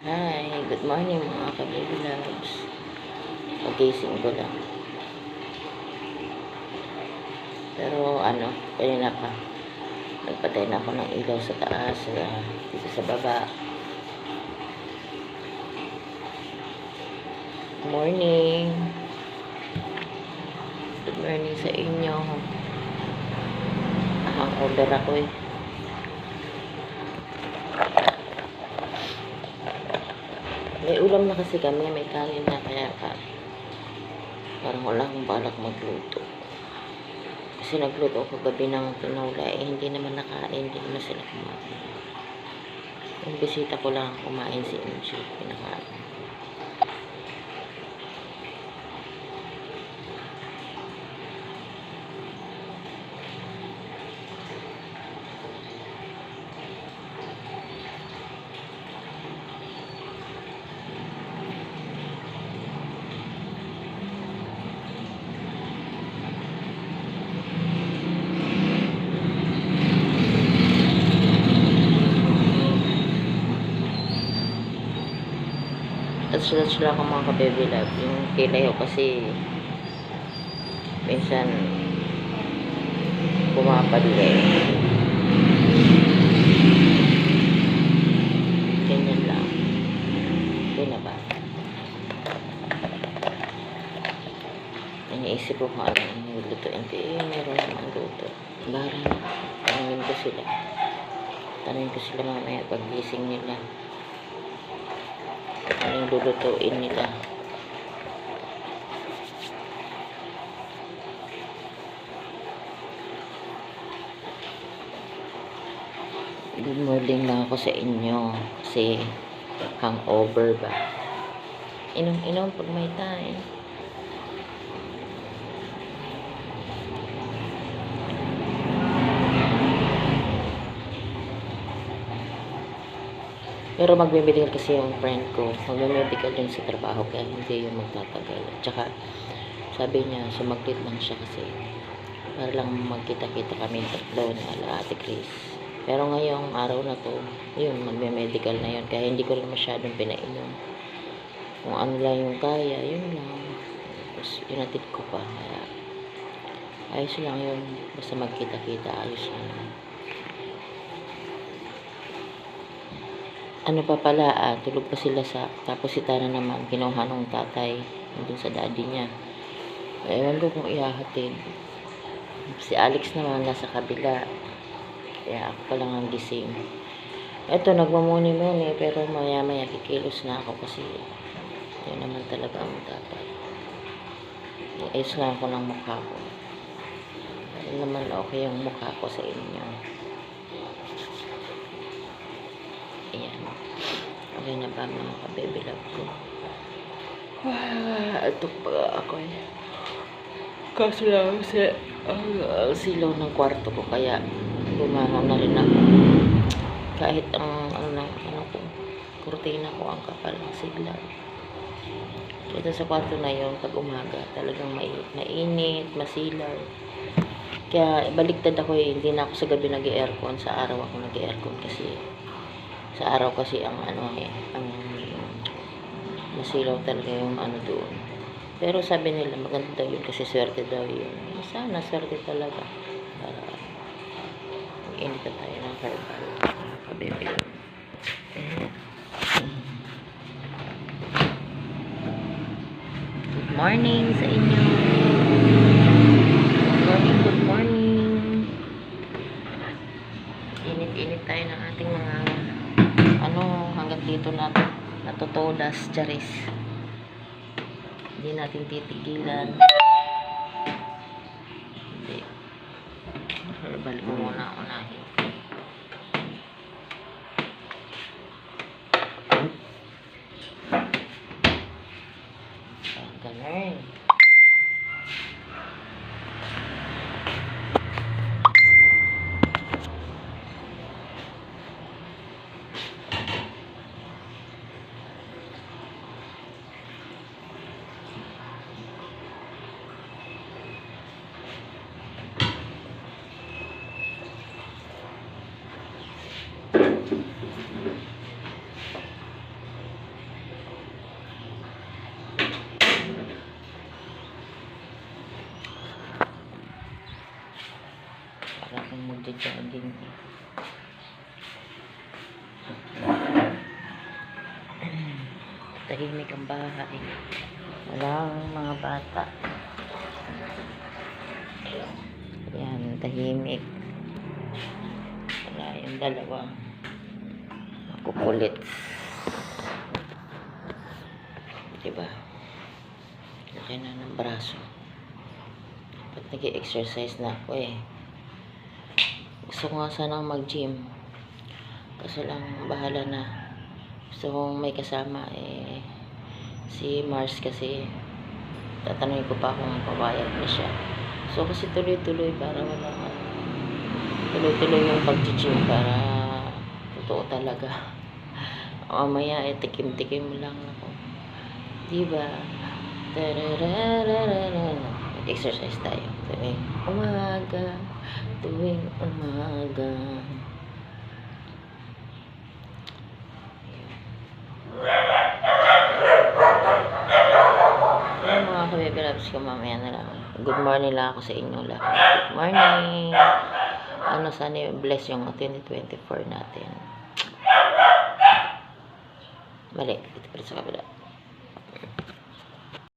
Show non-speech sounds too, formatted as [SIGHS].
Hi, good morning mga ka-baby loves. Pagising ko lang. Pero ano, kanina pa. Nagpatay na ako ng ilaw sa taas, dito sa baba. Morning. Good morning sa inyo. Ahang order ako eh. May ulam na kasi kami, may kanin na kaya ka. Parang wala akong balak magluto. Kasi nagluto ako gabi ng tinola, eh hindi naman nakain, hindi naman sila kumain. Yung bisita ko lang kumain si MG, pinakain. At sila sila ako mga ka-baby love. Yung kilay ko kasi minsan pumapadli. Ganyan lang. Okay na ba? Iniisip ko kung ano yung lutuin ko. Eh, meron naman luto. Bahala na. Tanungin ko sila. Tanungin ko sila mamaya pag gising nila anong lulutuin nila. Good morning lang ako sa inyo kasi hangover ba. Inom-inom pag may time. Pero magme-medical kasi yung friend ko. Magme-medical din sa trabaho kaya hindi yung magtatagal. At saka, sabi niya, sumaglit lang siya kasi para lang magkita-kita kami tatlo ni Ala Ate Chris. Pero ngayong araw na to, yun, magme-medical na yun. Kaya hindi ko rin masyadong pinainom. Kung ano lang yung kaya, yun lang. Tapos, inatid ko pa. Kaya, ayos lang yun. Basta magkita-kita, ayos lang ano pa pala, ah, tulog pa sila sa, tapos si Tana naman, kinuha nung tatay, nandun sa daddy niya. Ewan ko kung ihahatid. Si Alex naman, nasa kabila. Kaya ako pa lang ang gising. Eto, nagmamuni-muni, pero maya-maya kikilos na ako kasi yun naman talaga ang dapat. Ayos lang ako ng mukha ko. Yun naman okay yung mukha ko sa inyo. Ayan. Okay na ba mga ka-baby love ko? Ah, [SIGHS] ito pa ako eh. Kaso lang si, ang silaw ng kwarto ko kaya bumangon na rin ako. Kahit ang ano na, ano ko, kurtina ko ang kapal ng silaw. Ito sa kwarto na yon pag umaga, talagang mai mainit, masilaw. Kaya baliktad ako eh, hindi na ako sa gabi nag-aircon, sa araw ako nag-aircon kasi sa araw kasi ang ano eh, ang masilaw talaga yung ano doon. Pero sabi nila maganda daw yun kasi swerte daw yun. Sana swerte talaga. Para mag-init na tayo ng herbal. Kabebe. Good morning sa inyo. Good morning, good morning. Init-init tayo ng ating mga ano, hanggang dito natin natutodas, charis. Hindi natin titigilan. Hindi. Herbal ko muna unahin. para akong magja-jogging. Tahimik ang bahay. Walang mga bata. Ayan, tahimik. Wala yung dalawa. Makukulit. Diba? Laki na ng braso. Dapat nag-exercise na ako eh. Gusto ko nga sanang mag-gym. Kaso lang, bahala na. Gusto kong may kasama eh. Si Mars kasi tatanungin ko pa kung papayag na siya. So kasi tuloy-tuloy para wala ano, tuloy-tuloy yung pag-gym para totoo talaga. [LAUGHS] Mamaya eh tikim-tikim lang ako. Diba? Mag-exercise tayo. Tuwing umaga. Tuwing umaga. Ayan mga kabebe loves ko mamaya na lang. Good morning lang ako sa inyo lahat. Good morning. Ano sana bless yung 2024 natin. Mali. Dito pa sa kabila.